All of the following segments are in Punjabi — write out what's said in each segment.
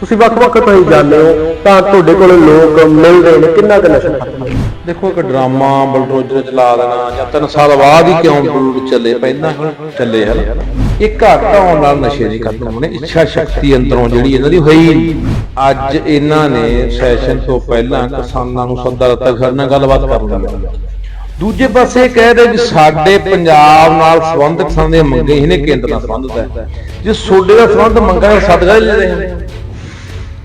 ਤੁਸੀਂ ਵੱਖ-ਵੱਖ ਤੋਂ ਜਾਂਦੇ ਹੋ, ਤਾਂ ਤੁਹਾਡੇ ਕੋਲ ਲੋਕ ਮਿਲਦੇ ਨੇ। ਕਿੰਨਾ ਕੁ ਨਸ਼ਾ ਦੇਖੋ, ਇੱਕ ਡਰਾਮਾ ਬਲਡੋਜ਼ਰ ਚਲਾ ਦੇਣਾ ਜਾਂ ਤਿੰਨ ਸਾਲ ਬਾਅਦ ਹੀ ਕਿਉਂ ਬਲੂਡ ਚੱਲੇ ਪਹਿਲਾਂ ਚੱਲੇ ਹਨ? ਇਹ ਘੱਟ ਆਉਣ ਨਾਲ ਨਸ਼ੇ ਨਹੀਂ ਖਤਮ ਹੋਣੇ, ਇੱਛਾ ਸ਼ਕਤੀ ਅੰਦਰੋਂ ਜਿਹੜੀ ਇਹਨਾਂ ਦੀ ਹੋਈ ਅੱਜ ਇਹਨਾਂ ਨੇ ਸੈਸ਼ਨ ਤੋਂ ਪਹਿਲਾਂ ਕਿਸਾਨਾਂ ਨੂੰ ਸੱਦਾ ਦਿੱਤਾ ਸਾਡੇ ਨਾਲ ਗੱਲਬਾਤ ਕਰਨ ਲਈ ਦੂਜੇ ਪਾਸੇ ਕਹਿ ਰਹੇ ਵੀ ਸਾਡੇ ਪੰਜਾਬ ਨਾਲ ਸੰਬੰਧਿਤ ਕਿਸਾਨਾਂ ਦੀਆਂ ਮੰਗਾਂ ਇਹਨੇ ਕੇਂਦਰ ਨਾਲ ਸੰਬੰਧਿਤ ਹੈ। ਜੇ ਤੁਹਾਡੇ ਦਾ ਸੰਬੰਧ ਮੰਗਾਂ ਨਾਲ ਹੀ ਲੈ ਰਹੇ ਹਨ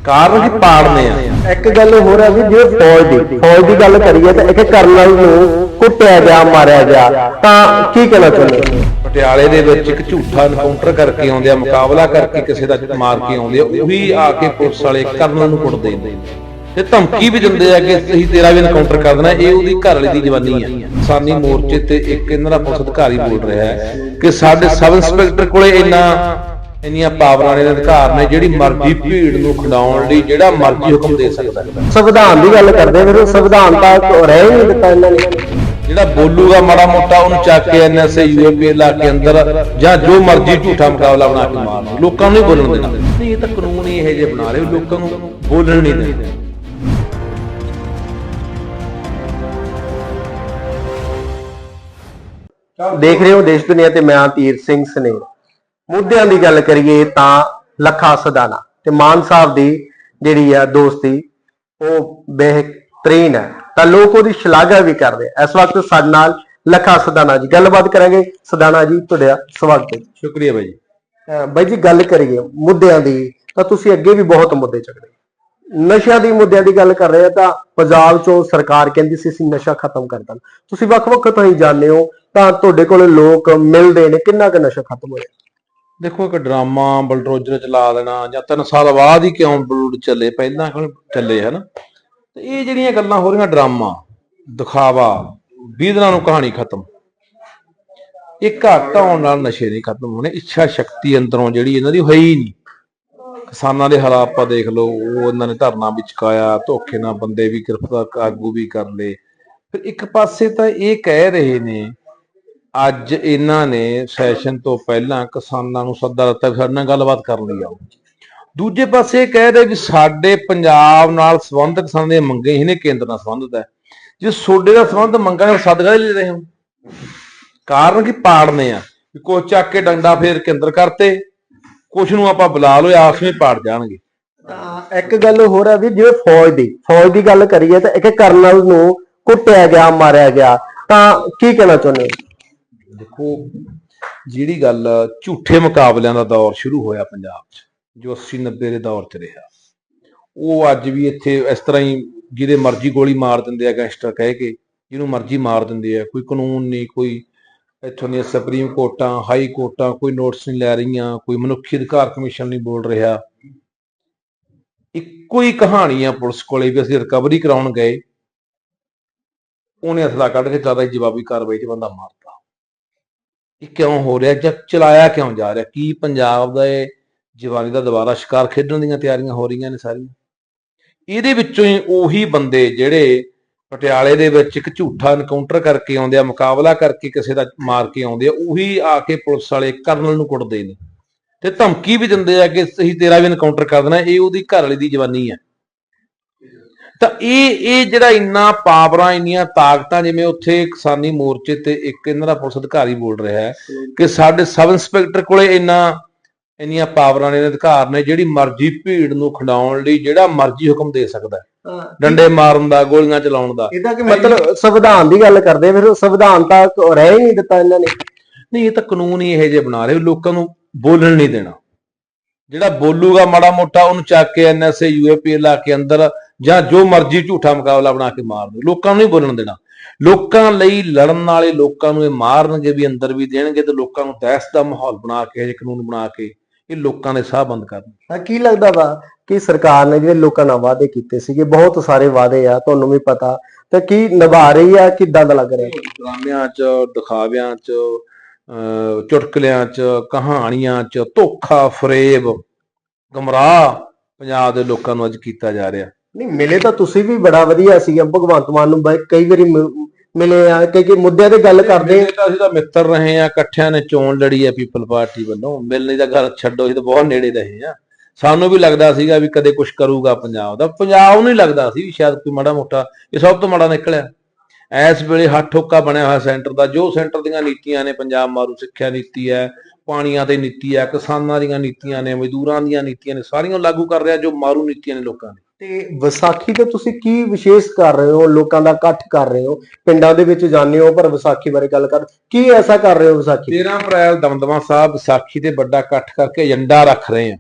ਕਾਰਨ ਕੀ ਪਾੜਨੇ ਆ। ਇੱਕ ਗੱਲ ਹੋਰ ਹੈ ਵੀ ਜੇ ਫੌਜ ਦੀ ਫੌਜ ਦੀ ਗੱਲ ਕਰੀਏ ਤਾਂ ਇੱਕ ਕਰਨਲ ਨੂੰ ਕੁੱਟਿਆ ਗਿਆ ਮਾਰਿਆ ਗਿਆ ਤਾਂ ਕੀ ਕਹਿਣਾ ਚਾਹੁੰਦੇ ਪਟਿਆਲੇ ਦੇ ਵਿੱਚ ਇੱਕ ਝੂਠਾ ਐਨਕਾਊਂਟਰ ਕਰਕੇ ਆਉਂਦੇ ਆ ਮੁਕਾਬਲਾ ਕਰਕੇ ਕਿਸੇ ਦਾ ਮਾਰ ਕੇ ਆਉਂਦੇ ਆ ਉਹੀ ਆ ਕੇ ਪੁਲਿਸ ਵਾਲੇ ਕਰਨਲ ਨੂੰ ਕੁੱਟਦੇ ਨੇ। ਤੇ ਧਮਕੀ ਵੀ ਦਿੰਦੇ ਆ ਕਿ ਅਸੀਂ ਤੇਰਾ ਵੀ ਐਨਕਾਊਂਟਰ ਕਰ ਦੇਣਾ ਇਹ ਉਹਦੀ ਘਰ ਵਾਲੀ ਦੀ ਜਵਾਨੀ ਆ। ਕਿਸਾਨੀ ਮੋਰਚੇ ਤੇ ਇੱਕ ਇਹਨਾਂ ਦਾ ਪੁਲਿਸ ਅਧਿਕਾਰੀ ਬੋਲ ਰਿਹਾ ਹੈ ਕਿ ਸਾਡੇ ਸਬ ਇੰਸਪੈਕਟਰ ਕੋਲੇ ਇੰਨਾ ਇੰਨੀਆਂ ਪਾਵਰਾਂ ਨੇ ਅਧਿਕਾਰ ਨੇ ਜਿਹੜੀ ਮਰਜ਼ੀ ਭੀੜ ਨੂੰ ਖਡਾਉਣ ਲਈ ਜਿਹੜਾ ਮਰਜ਼ੀ ਹੁਕਮ ਦੇ ਸਕਦਾ ਹੈ। ਸੰਵਿਧਾਨ ਦੀ ਗੱਲ ਕਰਦੇ ਫਿਰ ਸੰਵਿਧਾਨ ਤਾਂ ਰਹਿ ਹੀ ਨਹੀਂ ਦਿੱਤਾ ਇਹਨਾਂ ਨੇ। ਜਿਹੜਾ ਬੋਲੂਗਾ ਮਾੜਾ ਮੋਟਾ ਉਹਨੂੰ ਚੱਕ ਕੇ ਐਨਐਸਏ ਯੂਏਪੀ ਲਾ ਕੇ ਅੰਦਰ ਜਾਂ ਜੋ ਮਰਜ਼ੀ ਝੂਠਾ ਮੁਕਾਬਲਾ ਬਣਾ ਕੇ ਮਾਰ ਲਓ ਲੋਕਾਂ ਨੂੰ ਬੋਲਣ ਦੇਣਾ। ਨਹੀਂ ਇਹ ਤਾਂ ਕਾਨੂੰਨ ਹੀ ਇਹੋ ਜਿਹੇ ਬਣਾ ਰਹੇ ਲੋਕਾਂ ਨੂੰ ਬੋਲਣ ਨਹੀਂ ਦਿੰਦੇ ਦੇਖ ਰਹੇ ਹੋ ਦੇਸ਼ ਦੁਨੀਆ ਤੇ ਮੈਂ ਧੀਰ ਸਿੰਘ ਸਨੇ ਮੁੱਦਿਆਂ ਦੀ ਗੱਲ ਕਰੀਏ ਤਾਂ ਲੱਖਾ ਸਦਾਨਾ ਤੇ ਮਾਨ ਸਾਹਿਬ ਦੀ ਜਿਹੜੀ ਆ ਦੋਸਤੀ ਉਹ ਬਿਹਤਰੀਨ ਹੈ। ਤਾਂ ਲੋਕ ਉਹਦੀ ਸ਼ਲਾਘਾ ਵੀ ਕਰਦੇ ਆ। ਇਸ ਵਕਤ ਸਾਡੇ ਨਾਲ ਲੱਖਾ ਸਦਾਨਾ ਜੀ। ਗੱਲਬਾਤ ਕਰਾਂਗੇ। ਸਦਾਨਾ ਜੀ ਤੁਹਾਡਾ ਸਵਾਗਤ ਹੈ ਸ਼ੁਕਰੀਆ ਬਾਈ ਜੀ। ਬਾਈ ਜੀ ਗੱਲ ਕਰੀਏ ਮੁੱਦਿਆਂ ਦੀ ਤਾਂ ਤੁਸੀਂ ਅੱਗੇ ਵੀ ਬਹੁਤ ਮੁੱਦੇ ਚੱਕਦੇ ਨਸ਼ਿਆਂ ਦੀ ਮੁੱਦਿਆਂ ਦੀ ਗੱਲ ਕਰ ਰਹੇ ਆ ਤਾਂ ਪੰਜਾਬ ਚੋਂ ਸਰਕਾਰ ਕਹਿੰਦੀ ਸੀ ਅਸੀਂ ਨਸ਼ਾ ਖਤਮ ਕਰ ਦਾਂ ਤੁਸੀਂ ਵੱਖ-ਵੱਖ ਤੋਂ ਹੀ ਜਾਂਦੇ ਹੋ ਤਾਂ ਤੁਹਾਡੇ ਕੋਲ ਲੋਕ ਮਿਲਦੇ ਨੇ ਕਿੰਨਾ ਕੁ ਨਸ਼ਾ ਖਤਮ ਹੋਇਆ? ਦੇਖੋ ਇੱਕ ਡਰਾਮਾ ਬਲਡੋਜ਼ਰ ਚਲਾ ਦੇਣਾ ਜਾਂ ਤਿੰਨ ਸਾਲ ਬਾਅਦ ਹੀ ਕਿਉਂ ਬਲੂਡ ਚੱਲੇ, ਪਹਿਲਾਂ ਕਿਉਂ ਚੱਲੇ, ਹਨ? ਤੇ ਇਹ ਜਿਹੜੀਆਂ ਗੱਲਾਂ ਹੋ ਰਹੀਆਂ ਡਰਾਮਾ, ਦਿਖਾਵਾ 20 ਦਿਨਾਂ ਨੂੰ ਕਹਾਣੀ ਖਤਮ। ਇਹ ਘੱਟ ਆਉਣ ਨਾਲ ਨਸ਼ੇ ਨਹੀਂ ਖਤਮ ਹੋਣੇ, ਇੱਛਾ ਸ਼ਕਤੀ ਅੰਦਰੋਂ ਜਿਹੜੀ ਇਹਨਾਂ ਦੀ ਹੋਈ ਨਹੀਂ। ਕਿਸਾਨਾਂ ਦੇ ਹਾਲਾਤ ਆਪਾਂ ਦੇਖ ਲਓ, ਉਹ ਇਹਨਾਂ ਨੇ ਧਰਨਾ ਵੀ ਚੁਕਾਇਆ ਧੋਖੇ ਨਾਲ ਬੰਦੇ ਵੀ ਗ੍ਰਿਫਤਾਰ, ਆਗੂ ਵੀ ਕਰ ਲਏ। ਫਿਰ ਇੱਕ ਪਾਸੇ ਤਾਂ ਇਹ ਕਹਿ ਰਹੇ ਨੇ ਅੱਜ ਇਹਨਾਂ ਨੇ ਸੈਸ਼ਨ ਤੋਂ ਪਹਿਲਾਂ ਕਿਸਾਨਾਂ ਨੂੰ ਸੱਦਾ ਦਿੱਤਾ ਵੀ ਸਾਡੇ ਨਾਲ ਗੱਲਬਾਤ ਕਰਨ ਲਈ ਆਓ। ਦੂਜੇ ਪਾਸੇ ਇਹ ਕਹਿ ਰਹੇ ਵੀ ਸਾਡੇ ਪੰਜਾਬ ਨਾਲ ਸੰਬੰਧਿਤ ਕਿਸਾਨਾਂ ਦੀਆਂ ਮੰਗਾਂ ਇਹਨੇ ਕੇਂਦਰ ਨਾਲ ਸੰਬੰਧਿਤ ਹੈ। ਜੇ ਤੁਹਾਡੇ ਦਾ ਸੰਬੰਧ ਮੰਗਾਂ ਨਾਲ ਸਦਗਾ ਲੈ ਰਹੇ ਹੋ। ਕਾਰਨ ਕੀ ਪਾੜਨੇ ਆ? ਵੀ ਕੋ ਚੱਕ ਕੇ ਡੰਡਾ ਫੇਰ ਕੇਂਦਰ ਕਰਤੇ, ਕੁਛ ਨੂੰ ਆਪਾਂ ਬੁਲਾ ਲਓ ਆਪਸ ਵਿੱਚ ਪਾੜ ਜਾਣਗੇ। ਤਾਂ ਇੱਕ ਗੱਲ ਹੋਰ ਹੈ ਵੀ ਜਿਵੇਂ ਫੌਜ ਦੀ ਫੌਜ ਦੀ ਗੱਲ ਕਰੀਏ ਤਾਂ ਇੱਕ ਕਰਨਲ ਨੂੰ ਕੁੱਟਿਆ ਗਿਆ, ਮਾਰਿਆ ਗਿਆ, ਤਾਂ ਕੀ ਕਹਿਣਾ ਚਾਹੁੰਦੇ ਹੋ? ਦੇਖੋ, ਜਿਹੜੀ ਗੱਲ ਝੂਠੇ ਮੁਕਾਬਲਿਆਂ ਦਾ ਦੌਰ ਸ਼ੁਰੂ ਹੋਇਆ ਪੰਜਾਬ 'ਚ, ਜੋ 80 90 ਦੇ ਦੌਰ 'ਚ ਰਿਹਾ, ਉਹ ਅੱਜ ਵੀ ਇੱਥੇ ਇਸ ਤਰ੍ਹਾਂ ਹੀ ਜਿਹਦੇ ਮਰਜ਼ੀ ਗੋਲੀ ਮਾਰ ਦਿੰਦੇ ਆ ਗੈਂਗਸਟਰ ਕਹਿ ਕੇ, ਜਿਹਨੂੰ ਮਰਜ਼ੀ ਮਾਰ ਦਿੰਦੇ ਆ, ਕੋਈ ਕਾਨੂੰਨ ਨਹੀਂ, ਕੋਈ ਇੱਥੋਂ ਦੀਆਂ ਸੁਪਰੀਮ ਕੋਰਟਾਂ ਹਾਈ ਕੋਰਟਾਂ ਕੋਈ ਨੋਟਿਸ ਨਹੀਂ ਲੈ ਰਹੀਆਂ, ਕੋਈ ਮਨੁੱਖੀ ਅਧਿਕਾਰ ਕਮਿਸ਼ਨ ਨਹੀਂ ਬੋਲ ਰਿਹਾ। ਇੱਕੋ ਹੀ ਕਹਾਣੀ ਆ ਪੁਲਿਸ ਕੋਲੇ ਵੀ ਅਸੀਂ ਰਿਕਵਰੀ ਕਰਾਉਣ ਗਏ, ਉਹਨੇ ਅਸਲਾ ਕੱਢ ਕੇ ਜ਼ਿਆਦਾ ਜਵਾਬੀ ਕਾਰਵਾਈ 'ਚ ਬੰਦਾ ਮਾਰਤਾ। ਇਹ ਕਿਉਂ ਹੋ ਰਿਹਾ, ਜਾਂ ਚਲਾਇਆ ਕਿਉਂ ਜਾ ਰਿਹਾ? ਕੀ ਪੰਜਾਬ ਦਾ ਇਹ ਜਵਾਨੀ ਦਾ ਦੁਬਾਰਾ ਸ਼ਿਕਾਰ ਖੇਡਣ ਦੀਆਂ ਤਿਆਰੀਆਂ ਹੋ ਰਹੀਆਂ ਨੇ ਸਾਰੀਆਂ? ਇਹਦੇ ਵਿੱਚੋਂ ਹੀ ਉਹੀ ਬੰਦੇ ਜਿਹੜੇ ਪਟਿਆਲੇ ਦੇ ਵਿੱਚ ਇੱਕ ਝੂਠਾ ਐਨਕਾਊਂਟਰ ਕਰਕੇ ਆਉਂਦੇ ਆ, ਮੁਕਾਬਲਾ ਕਰਕੇ ਕਿਸੇ ਦਾ ਮਾਰ ਕੇ ਆਉਂਦੇ ਆ, ਉਹੀ ਆ ਕੇ ਪੁਲਿਸ ਵਾਲੇ ਕਰਨਲ ਨੂੰ ਕੁੱਟਦੇ ਨੇ। ਤੇ ਧਮਕੀ ਵੀ ਦਿੰਦੇ ਆ ਕਿ ਅਸੀਂ ਤੇਰਾ ਵੀ ਐਨਕਾਊਂਟਰ ਕਰ ਦੇਣਾ, ਇਹ ਉਹਦੀ ਘਰ ਵਾਲੀ ਦੀ ਜਵਾਨੀ ਆ। ਤਾਂ ਇਹ ਇਹ ਜਿਹੜਾ ਇੰਨਾ ਪਾਵਰਾਂ ਇੰਨੀਆਂ ਤਾਕਤਾਂ ਜਿਵੇਂ ਉੱਥੇ ਕਿਸਾਨੀ ਮੋਰਚੇ ਤੇ ਇੱਕ ਇਹਨਾਂ ਦਾ ਪੁਲਿਸ ਅਧਿਕਾਰੀ ਬੋਲ ਰਿਹਾ ਹੈ ਕਿ ਸਾਡੇ ਸਬ ਇੰਸਪੈਕਟਰ ਕੋਲੇ ਇੰਨਾ ਇੰਨੀਆਂ ਪਾਵਰਾਂ ਨੇ ਅਧਿਕਾਰ ਨੇ ਜਿਹੜੀ ਮਰਜ਼ੀ ਭੀੜ ਨੂੰ ਖਡਾਉਣ ਲਈ ਜਿਹੜਾ ਮਰਜ਼ੀ ਹੁਕਮ ਦੇ ਸਕਦਾ ਹੈ। ਡੰਡੇ ਮਾਰਨ ਦਾ ਗੋਲੀਆਂ ਚਲਾਉਣ ਦਾ। ਮਤਲਬ ਸੰਵਿਧਾਨ ਦੀ ਗੱਲ ਕਰਦੇ ਫਿਰ ਸੰਵਿਧਾਨ ਤਾਂ ਰਹਿ ਹੀ ਨਹੀਂ ਦਿੱਤਾ ਇਹਨਾਂ ਨੇ। ਨਹੀਂ ਇਹ ਤਾਂ ਕਾਨੂੰਨ ਹੀ ਇਹੋ ਜਿਹੇ ਬਣਾ ਰਹੇ ਲੋਕਾਂ ਨੂੰ ਬੋਲਣ ਨਹੀਂ ਦੇਣਾ। ਜਿਹੜਾ ਬੋਲੂਗਾ ਮਾੜਾ ਮੋਟਾ ਉਹਨੂੰ ਚੱਕ ਕੇ ਐਨਐਸਏ ਯੂਏਪੀ ਲਾ ਕੇ ਅੰਦਰ ਜਾਂ ਜੋ ਮਰਜ਼ੀ ਝੂਠਾ ਮੁਕਾਬਲਾ ਬਣਾ ਕੇ ਮਾਰ ਦੋ ਲੋਕਾਂ ਨੂੰ ਨਹੀਂ ਬੋਲਣ ਦੇਣਾ। ਲੋਕਾਂ ਲਈ ਲੜਨ ਵਾਲੇ ਲੋਕਾਂ ਨੂੰ ਇਹ ਮਾਰਨਗੇ ਵੀ ਅੰਦਰ ਵੀ ਦੇਣਗੇ ਤੇ ਲੋਕਾਂ ਨੂੰ ਦਹਿਸ਼ਤ ਦਾ ਮਾਹੌਲ ਬਣਾ ਕੇ ਇਹ ਕਾਨੂੰਨ ਬਣਾ ਕੇ ਇਹ ਲੋਕਾਂ ਦੇ ਸਾਹ ਬੰਦ ਕਰਨ ਤਾਂ ਕੀ ਲੱਗਦਾ ਵਾ ਕਿ ਸਰਕਾਰ ਨੇ ਜਿਹੜੇ ਲੋਕਾਂ ਨਾਲ ਵਾਅਦੇ ਕੀਤੇ ਸੀਗੇ ਬਹੁਤ ਸਾਰੇ ਵਾਅਦੇ ਆ ਤੁਹਾਨੂੰ ਵੀ ਪਤਾ ਤਾਂ ਕੀ ਨਿਭਾ ਰਹੀ ਆ ਕਿੱਦਾਂ ਦਾ ਲੱਗ ਰਿਹਾ? ਡਰਾਮਿਆਂ 'ਚ ਦਿਖਾਵਿਆਂ 'ਚ ਚੁਟਕਲਿਆਂ 'ਚ ਕਹਾਣੀਆਂ 'ਚ ਧੋਖਾ ਫਰੇਬ ਗਮਰਾਹ ਪੰਜਾਬ ਦੇ ਲੋਕਾਂ ਨੂੰ ਅੱਜ ਕੀਤਾ ਜਾ ਰਿਹਾ। ਨਹੀਂ ਮਿਲੇ ਤਾਂ ਤੁਸੀਂ ਵੀ ਬੜਾ ਵਧੀਆ ਸੀਗਾ ਭਗਵੰਤ ਮਾਨ ਨੂੰ ਬਾਈ ਕਈ ਵਾਰੀ ਮਿ- ਮਿਲੇ ਆ ਕਿ ਕਿ ਮੁੱਦਿਆਂ ਤੇ ਗੱਲ ਕਰਦੇ ਮਿਲਣੇ ਤਾਂ ਅਸੀਂ ਤਾਂ ਮਿੱਤਰ ਰਹੇ ਆ ਇਕੱਠਿਆਂ ਨੇ ਚੋਣ ਲੜੀ ਆ ਪੀਪਲ ਪਾਰਟੀ ਵੱਲੋਂ। ਮਿਲਣੀ ਦਾ ਗੱਲ ਛੱਡੋ ਅਸੀਂ ਤਾਂ ਬਹੁਤ ਨੇੜੇ ਰਹੇ ਆ। ਸਾਨੂੰ ਵੀ ਲੱਗਦਾ ਸੀਗਾ ਵੀ ਕਦੇ ਕੁਝ ਕਰੂਗਾ ਪੰਜਾਬ ਦਾ। ਪੰਜਾਬ ਨੂੰ ਹੀ ਲੱਗਦਾ ਸੀ ਵੀ ਸ਼ਾਇਦ ਕੋਈ ਮਾੜਾ ਮੋਟਾ ਇਹ ਸਭ ਤੋਂ ਮਾੜਾ ਨਿਕਲਿਆ। ਇਸ ਵੇਲੇ ਹੱਥ ਠੋਕਾ ਬਣਿਆ ਹੋਇਆ ਸੈਂਟਰ ਦਾ ਜੋ ਸੈਂਟਰ ਦੀਆਂ ਨੀਤੀਆਂ ਨੇ ਪੰਜਾਬ ਮਾਰੂ ਸਿੱਖਿਆ ਨੀਤੀ ਹੈ ਪਾਣੀਆਂ ਤੇ ਨੀਤੀ ਹੈ ਕਿਸਾਨਾਂ ਦੀਆਂ ਨੀਤੀਆਂ ਨੇ ਮਜ਼ਦੂਰਾਂ ਦੀਆਂ ਨੀਤੀਆਂ ਨੇ ਸਾਰੀਆਂ ਲਾਗੂ ਕਰ ਰਿਹਾ ਜੋ ਮਾਰੂ ਨੀਤੀਆਂ ਨੇ ਲੋਕਾਂ ਦੀ। ਤੇ ਵਿਸਾਖੀ ਤੇ ਤੁਸੀਂ ਕੀ ਵਿਸ਼ੇਸ਼ ਕਰ ਰਹੇ ਹੋ? ਲੋਕਾਂ ਦਾ ਇਕੱਠ ਕਰ ਰਹੇ ਹੋ? ਪਿੰਡਾਂ ਦੇ ਵਿੱਚ ਜਾਂਦੇ ਹੋ ਪਰ ਵਿਸਾਖੀ ਬਾਰੇ ਗੱਲ ਕਰ ਕੀ ਐਸਾ ਕਰ ਰਹੇ ਹੋ ਵਿਸਾਖੀ? 13 ਅਪ੍ਰੈਲ ਦਮਦਮਾ ਸਾਹਿਬ ਵਿਸਾਖੀ ਤੇ ਵੱਡਾ ਇਕੱਠ ਕਰਕੇ ਏਜੰਡਾ ਰੱਖ ਰਹੇ ਆ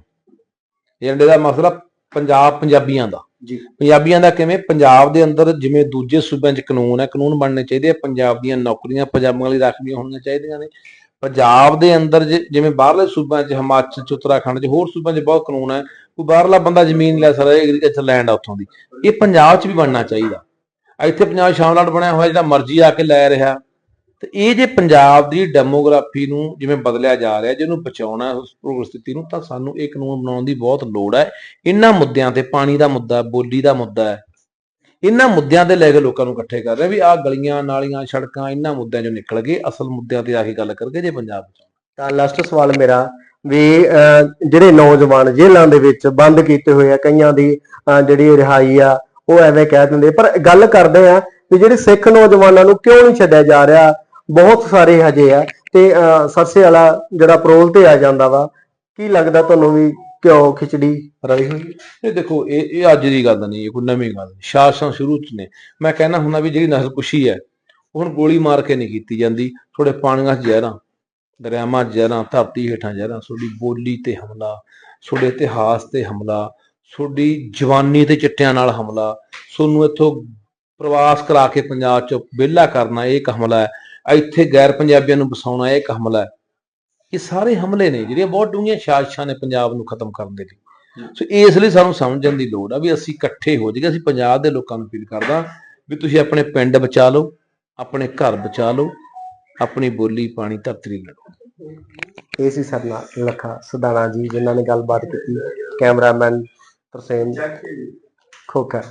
ਏਜੰਡੇ ਦਾ ਮਸਲਾ ਪੰਜਾਬ ਪੰਜਾਬੀਆਂ ਦਾ। ਜੀ। ਪੰਜਾਬੀਆਂ ਦਾ ਕਿਵੇਂ? ਪੰਜਾਬ ਦੇ ਅੰਦਰ ਜਿਵੇਂ ਦੂਜੇ ਸੂਬਿਆਂ 'ਚ ਕਾਨੂੰਨ ਹੈ ਕਾਨੂੰਨ ਬਣਨੇ ਚਾਹੀਦੇ ਆ। ਪੰਜਾਬ ਦੀਆਂ ਨੌਕਰੀਆਂ ਪੰਜਾਬੀਆਂ ਲਈ ਰਾਖਵੀਆਂ ਹੋਣੀਆਂ ਚਾਹੀਦੀਆਂ ਨੇ। ਪੰਜਾਬ ਦੇ ਅੰਦਰ ਜਿ- ਜਿਵੇਂ ਬਾਹਰਲੇ ਸੂਬਿਆਂ 'ਚ, ਹਿਮਾਚਲ 'ਚ, ਉੱਤਰਾਖੰਡ 'ਚ, ਹੋਰ ਸੂਬਿਆਂ 'ਚ ਬਹੁਤ ਕਾਨੂੰਨ ਹੈ, ਕੋਈ ਬਾਹਰਲਾ ਬੰਦਾ ਜ਼ਮੀਨ ਲੈ ਸਕਦਾ ਐਗਰੀਕਲਚਰ ਲੈਂਡ ਆ ਉੱਥੋਂ ਦੀ। ਇਹ ਪੰਜਾਬ 'ਚ ਵੀ ਬਣਨਾ ਚਾਹੀਦਾ। ਇੱਥੇ ਪੰਜਾਬ ਸ਼ਾਮਲਾਟ ਬਣਿਆ ਹੋਇਆ, ਜਿਹੜਾ ਮਰਜ਼ੀ ਆ ਕੇ ਲੈ ਰਿਹਾ। ਤੇ ਇਹ ਜੇ ਪੰਜਾਬ ਦੀ ਡੈਮੋਗ੍ਰਾਫੀ ਨੂੰ ਜਿਵੇਂ ਬਦਲਿਆ ਜਾ ਰਿਹਾ ਜਿਹਨੂੰ ਬਚਾਉਣਾ ਉਸ ਪ੍ਰਸਥਿਤੀ ਨੂੰ, ਤਾਂ ਸਾਨੂੰ ਇਹ ਕਾਨੂੰਨ ਬਣਾਉਣ ਦੀ ਬਹੁਤ ਲੋੜ ਹੈ। ਇਹਨਾਂ ਮੁੱਦਿਆਂ ਤੇ ਪਾਣੀ ਦਾ ਮੁੱਦਾ, ਬੋਲੀ ਦਾ ਮੁੱਦਾ ਹੈ। ਇਹਨਾਂ ਮੁੱਦਿਆਂ ਤੇ ਲੈ ਕੇ ਲੋਕਾਂ ਨੂੰ ਇਕੱਠੇ ਕਰ ਰਹੇ ਵੀ ਆਹ ਗਲੀਆਂ ਨਾਲੀਆਂ ਸੜਕਾਂ ਇਹਨਾਂ ਮੁੱਦਿਆਂ ਚੋਂ ਨਿਕਲ ਗਏ ਅਸਲ ਮੁੱਦਿਆਂ ਤੇ ਆ ਕੇ ਗੱਲ ਕਰਕੇ ਜੇ ਪੰਜਾਬ ਬਚਾਉਣਾ ਤਾਂ ਲਾਸਟ ਸਵਾਲ ਮੇਰਾ ਵੀ ਜਿਹੜੇ ਨੌਜਵਾਨ ਜੇਲ੍ਹਾਂ ਦੇ ਵਿੱਚ ਬੰਦ ਕੀਤੇ ਹੋਏ ਆ ਕਈਆਂ ਦੀ ਜਿਹੜੀ ਰਿਹਾਈ ਆ ਉਹ ਐਵੇਂ ਕਹਿ ਦਿੰਦੇ ਪਰ ਗੱਲ ਕਰਦੇ ਆ ਵੀ ਜਿਹੜੇ ਸਿੱਖ ਨੌਜਵਾਨਾਂ ਨੂੰ ਕਿਉਂ ਨਹੀਂ ਛੱਡਿਆ ਜਾ ਰਿਹਾ ਬਹੁਤ ਸਾਰੇ ਹਜੇ ਆ ਤੇ ਅਹ, ਸਰਸੇ ਵਾਲਾ ਜਿਹੜਾ ਪਰੋਲ ਤੇ ਆ ਜਾਂਦਾ ਵਾ ਕੀ ਲੱਗਦਾ ਤੁਹਾਨੂੰ ਵੀ ਕਿਉਂ ਖਿਚੜੀ ਰਲੀ ਹੋਈ? ਇਹ ਦੇਖੋ, ਇਹ ਇਹ ਅੱਜ ਦੀ ਗੱਲ ਨਹੀਂ, ਇਹ ਕੋਈ ਨਵੀਂ ਗੱਲ ਨਹੀਂ। ਸ਼ਾਸਨ ਸ਼ੁਰੂ ਚ ਨੇ। ਮੈਂ ਕਹਿੰਦਾ ਹੁੰਦਾ ਵੀ ਜਿਹੜੀ ਨਸਲ ਕੁਸ਼ੀ ਹੈ, ਉਹ ਹੁਣ ਗੋਲੀ ਮਾਰ ਕੇ ਨਹੀਂ ਕੀਤੀ ਜਾਂਦੀ। ਥੋੜੇ ਪਾਣੀਆਂ 'ਚ ਜ਼ਹਿਰਾਂ, ਦਰਿਆਵਾਂ 'ਚ ਜ਼ਹਿਰਾਂ, ਧਰਤੀ ਹੇਠਾਂ ਜ਼ਹਿਰਾਂ, ਤੁਹਾਡੀ ਬੋਲੀ ਤੇ ਹਮਲਾ, ਤੁਹਾਡੇ ਇਤਿਹਾਸ ਤੇ ਹਮਲਾ, ਤੁਹਾਡੀ ਜਵਾਨੀ ਤੇ ਚਿੱਟਿਆਂ ਨਾਲ ਹਮਲਾ, ਤੁਹਾਨੂੰ ਇੱਥੋਂ ਪ੍ਰਵਾਸ ਕਰਾ ਕੇ ਪੰਜਾਬ 'ਚ ਵਿਹਲਾ ਕਰਨਾ, ਇਹ ਇੱਕ ਹਮਲਾ ਹੈ। ਇੱਥੇ ਗੈਰ ਪੰਜਾਬੀਆਂ ਨੂੰ ਵਸਾਉਣਾ ਇਹ ਇੱਕ ਹਮਲਾ ਹੈ। ਇਹ ਸਾਰੇ ਹਮਲੇ ਨੇ ਜਿਹੜੀਆਂ ਬਹੁਤ ਡੂੰਘੀਆਂ ਸਾਜ਼ਿਸ਼ਾਂ ਨੇ ਪੰਜਾਬ ਨੂੰ ਖਤਮ ਕਰਨ ਦੇ ਲਈ। ਸੋ ਇਸ ਲਈ ਸਾਨੂੰ ਸਮਝਣ ਦੀ ਲੋੜ ਆ ਵੀ ਅਸੀਂ ਇਕੱਠੇ ਹੋ ਜਾਈਏ ਅਸੀਂ ਪੰਜਾਬ ਦੇ ਲੋਕਾਂ ਨੂੰ ਅਪੀਲ ਕਰਦਾ ਵੀ ਤੁਸੀਂ ਆਪਣੇ ਪਿੰਡ ਬਚਾ ਲਓ ਆਪਣੇ ਘਰ ਬਚਾ ਲਓ ਆਪਣੀ ਬੋਲੀ ਪਾਣੀ ਧਰਤੀ ਲੜੋ। ਇਹ ਸੀ ਸਰਨਾ ਲੱਖਾ ਸਦਾਣਾ ਜੀ ਜਿਨ੍ਹਾਂ ਨੇ ਗੱਲਬਾਤ ਕੀਤੀ ਕੈਮਰਾਮੈਨ ਤਰਸੇਮ ਖੋਖਰ।